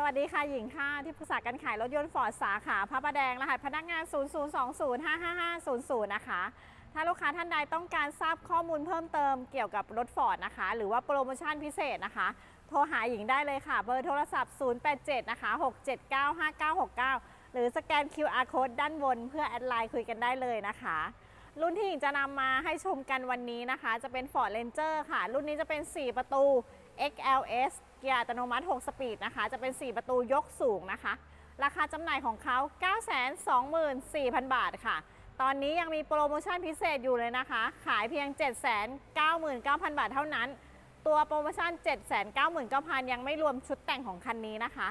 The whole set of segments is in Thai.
สวัสดีค่ะ หญิงค่ะ ที่ปรึกษาการขายรถยนต์ฟอร์ดสาขาพระประแดง รหัสพนักงาน 002055500 นะคะ ถ้าลูกค้าท่านใดต้องการทราบข้อมูลเพิ่มเติมเกี่ยวกับรถฟอร์ดนะคะ หรือว่าโปรโมชั่นพิเศษนะคะ โทรหาหญิงได้เลยค่ะ เบอร์โทรศัพท์ 087 นะคะ 6795969 หรือสแกน QR code ด้านบนเพื่อแอดไลน์คุยกันได้เลยนะคะ รุ่นที่หญิงจะนำมาให้ชมกันวันนี้นะคะ จะเป็น Ford Ranger ค่ะ รุ่นนี้จะเป็น 4 ประตู XLS เกียร์อัตโนมัติ 6 สปีดนะคะ จะเป็น 4 ประตูยกสูงนะคะ ราคาจำหน่ายของเขา 924,000 บาทค่ะ ตอนนี้ยังมีโปรโมชั่นพิเศษอยู่เลยนะคะ ขายเพียง 799,000 บาทเท่านั้น ตัวโปรโมชั่น 799,000 ยังไม่รวมชุดแต่งของคันนี้นะคะ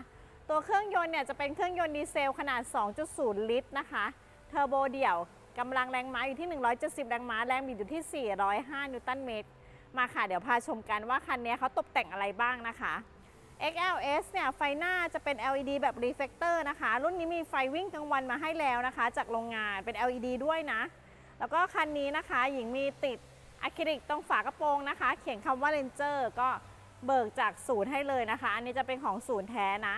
ตัวเครื่องยนต์เนี่ยจะเป็นเครื่องยนต์ดีเซลขนาด 2.0 ลิตรนะคะ เทอร์โบเดี่ยวกำลังแรงม้าอยู่ที่ 170 แรงม้า แรงบิดอยู่ที่ 405 นิวตันเมตร มาค่ะ เดี๋ยวพาชมกันว่าคันนี้เขาตกแต่งอะไรบ้างนะคะ XLS เนี่ยไฟหน้าจะเป็น LED แบบ reflector นะคะ รุ่นนี้มีไฟวิ่งกลางวันมาให้แล้วนะคะ จากโรงงานเป็น LED ด้วยนะ แล้วก็คันนี้นะคะหญิงมีติดอะคริลิกตรงฝากระโปรงนะคะ เขียนคำว่า Ranger ก็เบิกจากศูนย์ให้เลยนะคะ อันนี้จะเป็นของศูนย์แท้นะ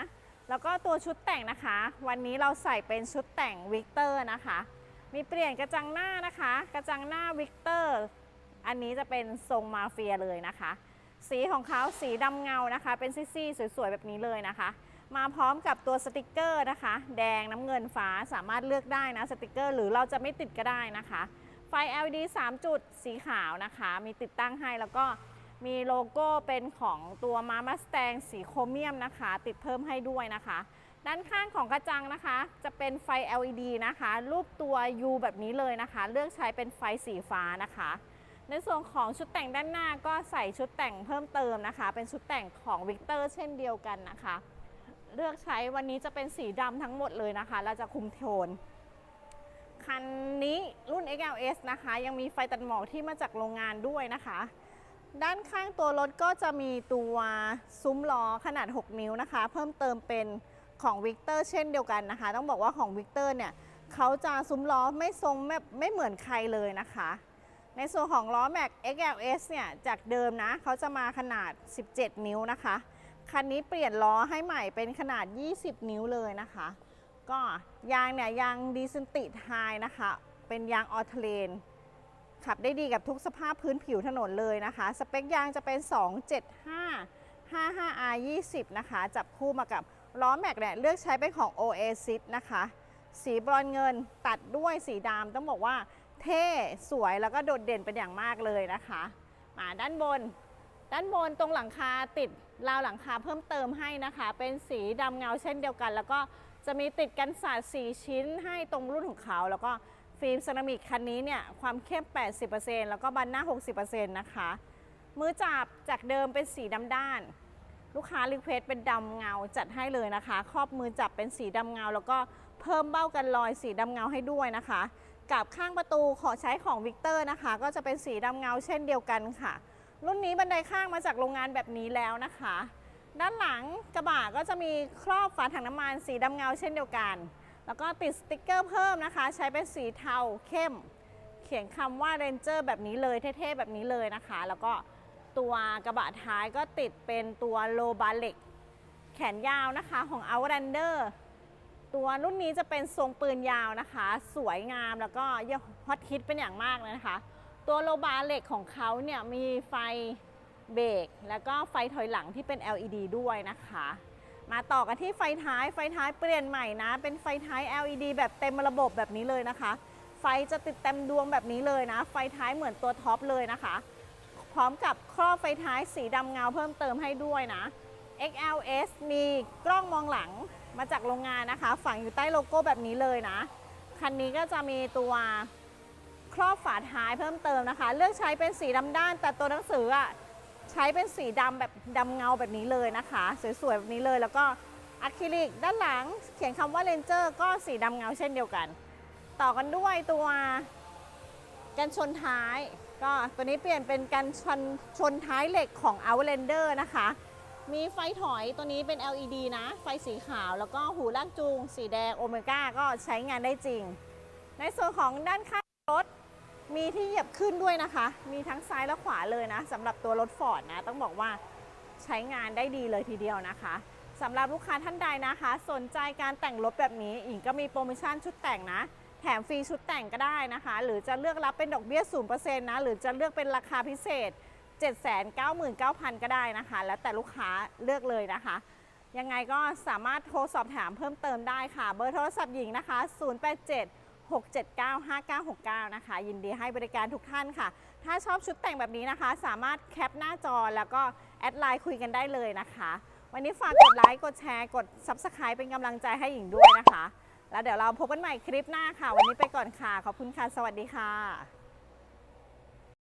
แล้วก็ตัวชุดแต่งนะคะ วันนี้เราใส่เป็นชุดแต่งวิกเตอร์นะคะ มีเปลี่ยนกระจังหน้านะคะ กระจังหน้าวิกเตอร์ อันนี้จะเป็นทรงมาเฟียเลยนะคะ สีของเขาสีดำเงานะคะ เป็นซี่ๆสวยๆแบบนี้เลยนะคะ มาพร้อมกับตัวสติกเกอร์นะคะ แดงน้ำเงินฟ้าสามารถเลือกได้นะสติกเกอร์ หรือเราจะไม่ติดก็ได้นะคะ ไฟ LED 3 จุดสีขาวนะคะ มีติดตั้งให้แล้วก็มีโลโก้เป็นของตัวมามาสแตงสีโครเมียมนะคะ ติดเพิ่มให้ด้วยนะคะ ด้านข้างของกระจังนะคะ จะเป็นไฟ LED นะคะ รูปตัว U แบบนี้เลยนะคะ เลือกใช้เป็นไฟสีฟ้านะคะ ในส่วนของชุดแต่งด้านหน้าก็ใส่ชุดแต่งเพิ่มเติมนะคะ เป็นชุดแต่งของวิกเตอร์เช่นเดียวกันนะคะ เลือกใช้วันนี้จะเป็นสีดำทั้งหมดเลยนะคะ เราจะคุมโทน คันนี้รุ่น XLS นะคะ ยังมีไฟตัดหมอกที่มาจากโรงงานด้วยนะคะ ด้านข้างตัวรถก็จะมีตัวซุ้มล้อขนาด 6 นิ้วนะคะ เพิ่มเติมเป็นของวิกเตอร์เช่นเดียวกันนะคะ ต้องบอกว่าของวิกเตอร์เนี่ยเขาจะซุ้มล้อไม่ทรงแบบไม่เหมือนใครเลยนะคะ ในส่วนของล้อแม็ก XLS เนี่ย จากเดิมนะเขาจะมาขนาด 17 นิ้วนะคะ คันนี้เปลี่ยนล้อให้ใหม่เป็นขนาด 20 นิ้วเลยนะคะ ก็ยางเนี่ยยางดีซ e นติไฮนะคะ เป็นยางออเทเลนขับได้ดีกับทุกสภาพพื้นผิวถนนเลยนะคะ สเปคยางจะเป็น 275 55R 20นะคะ จับคู่มากับล้อแม็กเนี่ยเลือกใช้เป็นของ Oasis นะคะ สีบรอนซ์เงินตัดด้วยสีดำต้องบอกว่า เท่สวยแล้วก็โดดเด่นเป็นอย่างมากเลยนะคะ มาด้านบน ด้านบนตรงหลังคาติดราวหลังคาเพิ่มเติมให้นะคะ เป็นสีดำเงาเช่นเดียวกัน แล้วก็จะมีติดกันสาด4ชิ้นให้ตรงรุ่นของเขาแล้วก็ฟิล์มเซรามิกคันนี้เนี่ยความเข้ม 80%แล้วก็บันหน้า 60%นะคะ มือจับจากเดิมเป็นสีดำด้าน ลูกค้ารีเควสเป็นดำเงาจัดให้เลยนะคะ ครอบมือจับเป็นสีดำเงา แล้วก็เพิ่มเบ้ากันรอยสีดำเงาให้ด้วยนะคะ กับข้างประตูขอใช้ของวิกเตอร์นะคะ ก็จะเป็นสีดำเงาเช่นเดียวกันค่ะ รุ่นนี้บันไดข้างมาจากโรงงานแบบนี้แล้วนะคะ ด้านหลังกระบะก็จะมีครอบฝาถังน้ำมันสีดำเงาเช่นเดียวกัน แล้วก็ติดสติกเกอร์เพิ่มนะคะ ใช้เป็นสีเทาเข้ม เขียนคำว่า Ranger แบบนี้เลยเท่ๆแบบนี้เลยนะคะ แล้วก็ตัวกระบะท้ายก็ติดเป็นตัวโลบาเล็กแขนยาวนะคะของ Outlander ตัวรุ่นนี้จะเป็นทรงปืนยาวนะคะ สวยงามแล้วก็ฮอตฮิตเป็นอย่างมากเลยนะคะ ตัวโลบาเหล็กของเขาเนี่ยมีไฟเบรกแล้วก็ไฟถอยหลังที่เป็น LED ด้วยนะคะ มาต่อกันที่ไฟท้ายไฟท้ายเปลี่ยนใหม่นะ เป็นไฟท้าย LED แบบเต็มระบบแบบนี้เลยนะคะ ไฟจะติดเต็มดวงแบบนี้เลยนะ ไฟท้ายเหมือนตัวท็อปเลยนะคะ พร้อมกับครอบไฟท้ายสีดำเงาเพิ่มเติมให้ด้วยนะ XLS มีกล้องมองหลังมาจากโรงงานนะคะ ฝังอยู่ใต้โลโก้แบบนี้เลยนะ คันนี้ก็จะมีตัวครอบฝาท้ายเพิ่มเติมนะคะ เลือกใช้เป็นสีดำด้าน แต่ตัวหนังสืออะใช้เป็นสีดำแบบดำเงาแบบนี้เลยนะคะ สวยๆแบบนี้เลยแล้วก็อะคริลิกด้านหลังเขียนคำว่า Ranger ก็สีดำเงาเช่นเดียวกัน ต่อกันด้วยตัวกันชนท้าย ก็ตัวนี้เปลี่ยนเป็นกันชนชนท้ายเหล็กของ Outlander นะคะ มีไฟถอยตัวนี้เป็น LED นะ ไฟสีขาวแล้วก็หูลากจูง สีแดงโอเมก้าก็ใช้งานได้จริง ในส่วนของด้านข้างรถ มีที่เหยียบขึ้นด้วยนะคะ มีทั้งซ้ายและขวาเลยนะสำหรับตัวรถฟอร์ดนะ ต้องบอกว่าใช้งานได้ดีเลยทีเดียวนะคะสำหรับลูกค้าท่านใดนะคะ สนใจการแต่งรถแบบนี้อิงก็มีโปรโมชั่นชุดแต่งนะ แถมฟรีชุดแต่งก็ได้นะคะ หรือจะเลือกรับเป็นดอกเบี้ย0%นะหรือจะเลือกเป็นราคาพิเศษ 799,000 ก็ได้นะคะ แล้วแต่ลูกค้าเลือกเลยนะคะ ยังไงก็สามารถโทรสอบถามเพิ่มเติมได้ค่ะ เบอร์โทรศัพท์หญิงนะคะ 087 679 5969 นะคะ ยินดีให้บริการทุกท่านค่ะ ถ้าชอบชุดแต่งแบบนี้นะคะ สามารถแคปหน้าจอแล้วก็แอดไลน์คุยกันได้เลยนะคะ วันนี้ฝากกดไลค์ กดแชร์ กด Subscribe เป็นกำลังใจให้หญิงด้วยนะคะ แล้วเดี๋ยวเราพบกันใหม่คลิปหน้าค่ะ วันนี้ไปก่อนค่ะ ขอบคุณค่ะ สวัสดีค่ะ